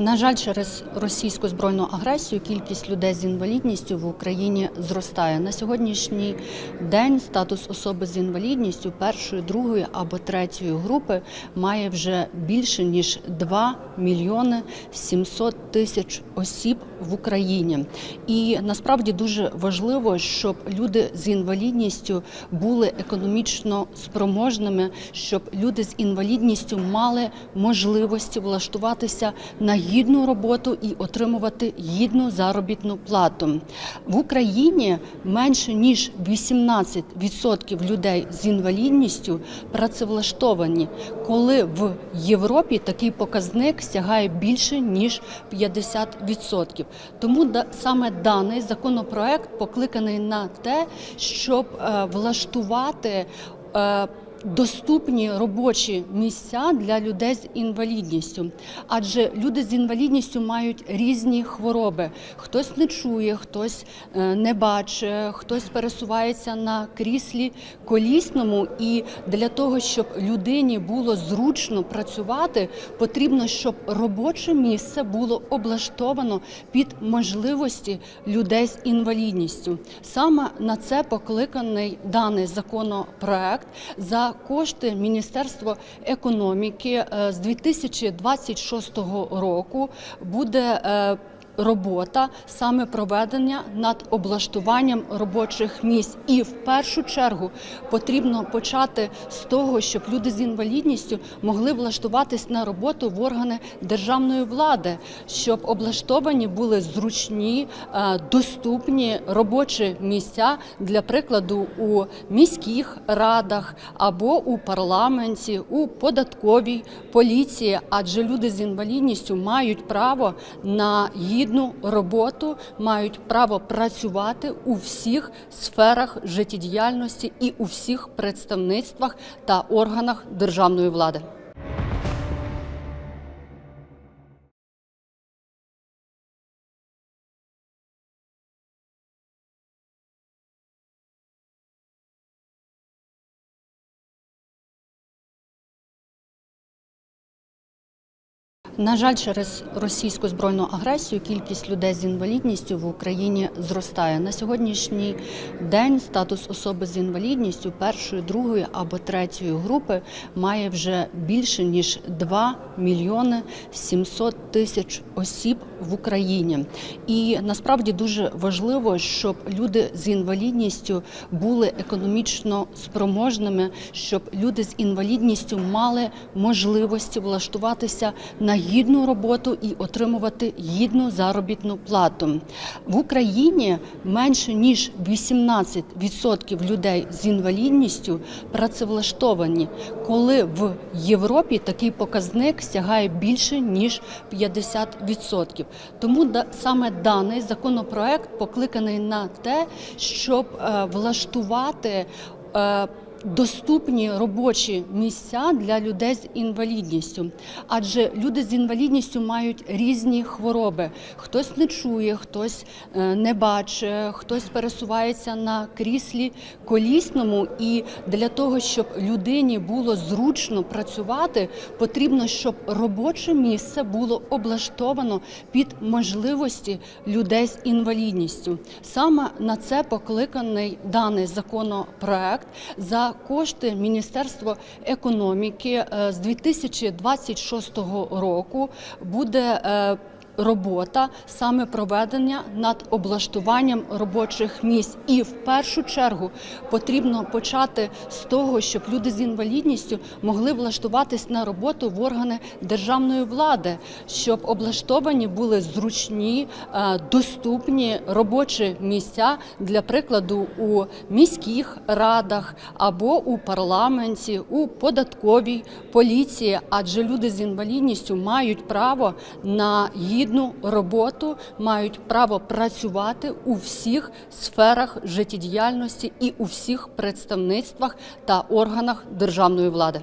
На жаль, через російську збройну агресію кількість людей з інвалідністю в Україні зростає. На сьогоднішній день статус особи з інвалідністю першої, другої або третьої групи має вже більше ніж 2 мільйони 700 тисяч осіб в Україні. І насправді дуже важливо, щоб люди з інвалідністю були економічно спроможними, щоб люди з інвалідністю мали можливості влаштуватися на гідну роботу і отримувати гідну заробітну плату. В Україні менше ніж 18% людей з інвалідністю працевлаштовані, коли в Європі такий показник сягає більше ніж 50%. Тому саме даний законопроект покликаний на те, щоб е, влаштувати. Доступні робочі місця для людей з інвалідністю, адже люди з інвалідністю мають різні хвороби. Хтось не чує, хтось е, не бачить, хтось пересувається на кріслі колісному. І для того, щоб людині було зручно працювати, потрібно, щоб робоче місце було облаштовано під можливості людей з інвалідністю. Саме на це покликаний даний законопроект за кошти Міністерства економіки е, з 2026 року буде. Робота саме проведення над облаштуванням робочих місць, і в першу чергу потрібно почати з того, щоб люди з інвалідністю могли влаштуватись на роботу в органи державної влади, щоб облаштовані були зручні, е, доступні робочі місця для прикладу у міських радах або у парламенті, у податковій поліції, адже люди з інвалідністю мають право на гідну роботу, мають право працювати у всіх сферах життєдіяльності і у всіх представництвах та органах державної влади. На жаль, через російську збройну агресію кількість людей з інвалідністю в Україні зростає. На сьогоднішній день статус особи з інвалідністю першої, другої або третьої групи має вже більше ніж 2 мільйони 700 тисяч осіб в Україні. І насправді дуже важливо, щоб люди з інвалідністю були економічно спроможними, щоб люди з інвалідністю мали можливості влаштуватися на гідну роботу і отримувати гідну заробітну плату. В Україні менше ніж 18% людей з інвалідністю працевлаштовані, коли в Європі такий показник сягає більше ніж 50%. Тому саме даний законопроект покликаний на те, щоб е, влаштувати. Доступні робочі місця для людей з інвалідністю, адже люди з інвалідністю мають різні хвороби. Хтось не чує, хтось е, не бачить, хтось пересувається на кріслі колісному. І для того, щоб людині було зручно працювати, потрібно, щоб робоче місце було облаштовано під можливості людей з інвалідністю. Саме на це покликаний даний законопроект за кошти Міністерства економіки е, з 2026 року буде. Робота саме проведення над облаштуванням робочих місць, і в першу чергу потрібно почати з того, щоб люди з інвалідністю могли влаштуватись на роботу в органи державної влади, щоб облаштовані були зручні, е, доступні робочі місця для прикладу у міських радах або у парламенті, у податковій поліції, адже люди з інвалідністю мають право на гідну роботу, мають право працювати у всіх сферах життєдіяльності і у всіх представництвах та органах державної влади.